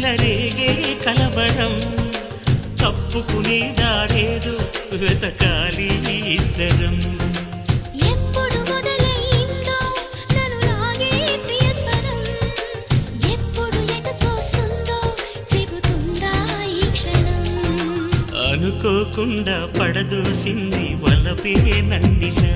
చెలరేగే కలవరం. తప్పుకునే దారేదో వెతకాలి ఇద్దరం. అనుకోకుండా పడదోసింది వలపే నన్నిలా